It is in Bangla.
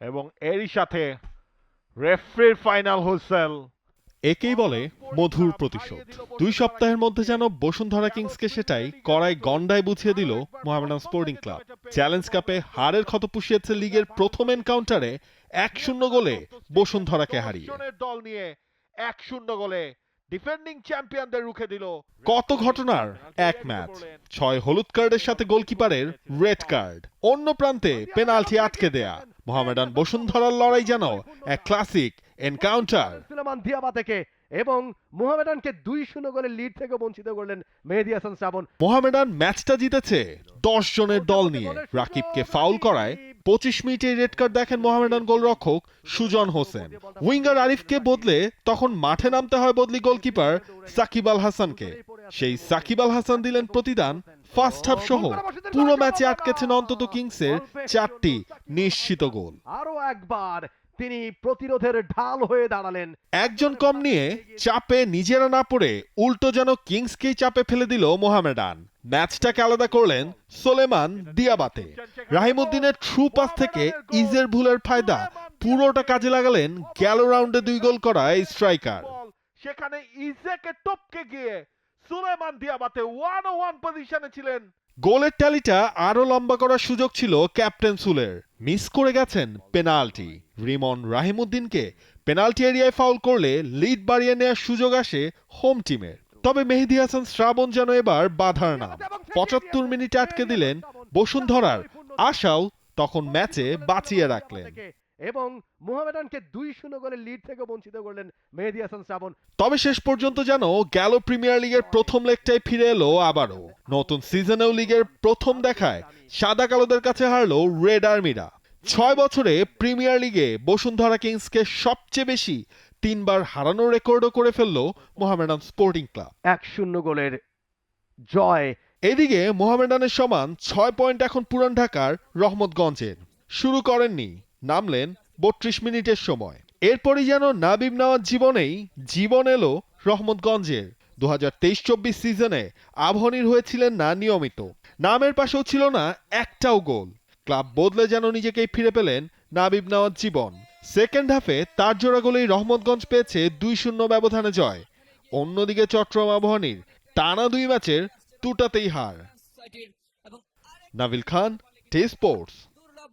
এবং এরই সাথে রেফারির ফাইনাল হুইসেল একেই বলে মধুর প্রতিশোধ। দুই সপ্তাহের মধ্যে যেন বসুন্ধরা কিংসকে সেটাই কড়াই গন্ডায় বুঝিয়ে দিল মোহামেডান স্পোর্টিং ক্লাব। চ্যালেঞ্জ কাপে হারের ক্ষত পুষিয়েছে লিগের প্রথম এনকাউন্টারে এক শূন্য গোলে বসুন্ধরাকে হারিয়ে। দল নিয়ে এক শূন্য গোলে ডিফেন্ডিং চ্যাম্পিয়নদের রুখে দিল কত ঘটনার এক ম্যাচ। ছয় হলুদ কার্ডের সাথে গোলকিপারের রেড কার্ড। অন্য প্রান্তে পেনাল্টি আটকে দেয়া। মোহামেডান বসুন্ধরার লড়াই যেন এক ক্লাসিক এনকাউন্টার। সুলেমান দিয়াবা থেকে এবং মোহামেডানকে দুই শূন্য গোলের লিড থেকে বঞ্চিত করলেন মেহেদি হাসান শ্রাবণ। মোহামেডান ম্যাচটা জিতেছে দশ জনের দল নিয়ে। রাকিবকে ফাউল করায় পঁচিশ মিনিটে রেড কার্ড দেখেন মোহামেডান গোলরক্ষক সুজন হোসেন। উইঙ্গার আরিফকে বদলে তখন মাঠে নামতে হয় বদলি গোলকিপার সাকিব আল হাসানকে। সেই সাকিব আল হাসান দিলেন প্রতিদান ফার্স্ট হাফ সহ। পুরো ম্যাচে আটকেছেন অন্তত কিংসের চারটি নিশ্চিত গোল। আরও একবার তিনি প্রতিরোধের ঢাল হয়ে দাঁড়ালেন। একজন কম নিয়ে চাপে নিজেরা না পড়ে উল্টো যেন কিংসকেই চাপে ফেলে দিল মোহামেডান। ম্যাচটাকে আলাদা করলেন সোলেমান দিয়াবাতে। রাহিমুদ্দিনের থ্রু পাস থেকে ইজের ভুলের ফায়দা পুরোটা কাজে লাগালেন গেল রাউন্ডে দুই গোল করা এই স্ট্রাইকার। সেখানে ইজেকে টপকে গিয়ে Souleymane Diabate one on one পজিশনে ছিলেন। গোলের ট্যালিটা আরও লম্বা করার সুযোগ ছিল ক্যাপ্টেন সুলের। মিস করে গেছেন পেনাল্টি। রিমন রাহিমুদ্দিনকে পেনাল্টি এরিয়ায় ফাউল করলে লিড বাড়িয়ে নেওয়ার সুযোগ আসে হোম টিমের। তবে মেহেদি হাসান শ্রাবণ যেন এবার বাধার নাম। পঁচাত্তর মিনিটে আটকে দিলেন বসুন্ধরার আশাও তখন ম্যাচে বাঁচিয়ে রাখলেন। এবং মোহামেডানকে দুই শূন্য গোলের লিড থেকে বঞ্চিত করলেন মেহেদি হাসান শ্রাবণ। তবে শেষ পর্যন্ত যেন গেল প্রিমিয়ার লিগের প্রথম লেগটাই ফিরে এলো আবারও। নতুন সিজনেও লিগের প্রথম দেখায় সাদা কালোদের কাছে হারলো রেড আর্মিরা ছয় বছরে প্রিমিয়ার লিগে বসুন্ধরা কিংসকে সবচেয়ে বেশি তিনবার হারানোর রেকর্ডও করে ফেলল মোহামেডান স্পোর্টিং ক্লাব এক শূন্য গোলের জয়। এদিকে মোহামেডানের সমান ছয় পয়েন্ট এখন পুরান ঢাকার রহমতগঞ্জের। শুরু করেননি নামলেন বত্রিশ মিনিটের সময়। এরপরই যেন নাবিব নেওয়ার জীবনেই জীবন এলো রহমতগঞ্জের। দু হাজার তেইশ চব্বিশ সিজনে আবহনীর হয়েছিলেন না নিয়মিত। নামের পাশেও ছিল না একটাও গোল। ক্লাব বদলে যেন নিজেকেই ফিরে পেলেন নাবিব নেওয়ার জীবন। সেকেন্ড হাফে তার জোড়া গোলেই রহমতগঞ্জ পেয়েছে দুই শূন্য ব্যবধানে জয়। অন্যদিকে চট্টগ্রাম আবহনীর টানা দুই ম্যাচের দুটাতেই হার। Nabil Khan T sports.